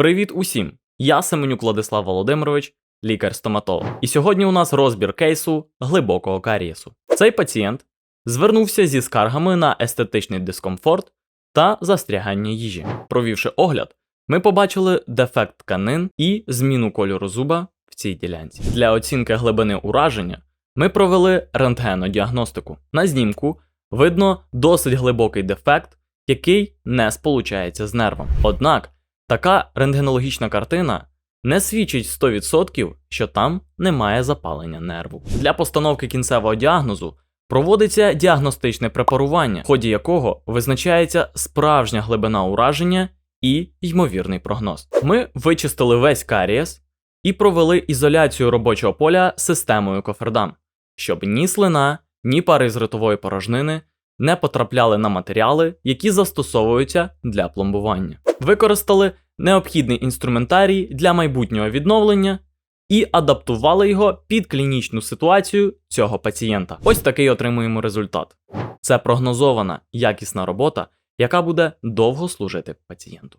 Привіт усім! Я Семенюк Владислав Володимирович, лікар-стоматолог. І сьогодні у нас розбір кейсу глибокого карієсу. Цей пацієнт звернувся зі скаргами на естетичний дискомфорт та застрягання їжі. Провівши огляд, ми побачили дефект тканин і зміну кольору зуба в цій ділянці. Для оцінки глибини ураження ми провели рентгенодіагностику. На знімку видно досить глибокий дефект, який не сполучається з нервом. Однак така рентгенологічна картина не свідчить 100%, що там немає запалення нерву. Для постановки кінцевого діагнозу проводиться діагностичне препарування, в ході якого визначається справжня глибина ураження і ймовірний прогноз. Ми вичистили весь карієс і провели ізоляцію робочого поля системою кофердам, щоб ні слина, ні пари з ротової порожнини не потрапляли на матеріали, які застосовуються для пломбування. Використали необхідний інструментарій для майбутнього відновлення і адаптували його під клінічну ситуацію цього пацієнта. Ось такий отримуємо результат. Це прогнозована якісна робота, яка буде довго служити пацієнту.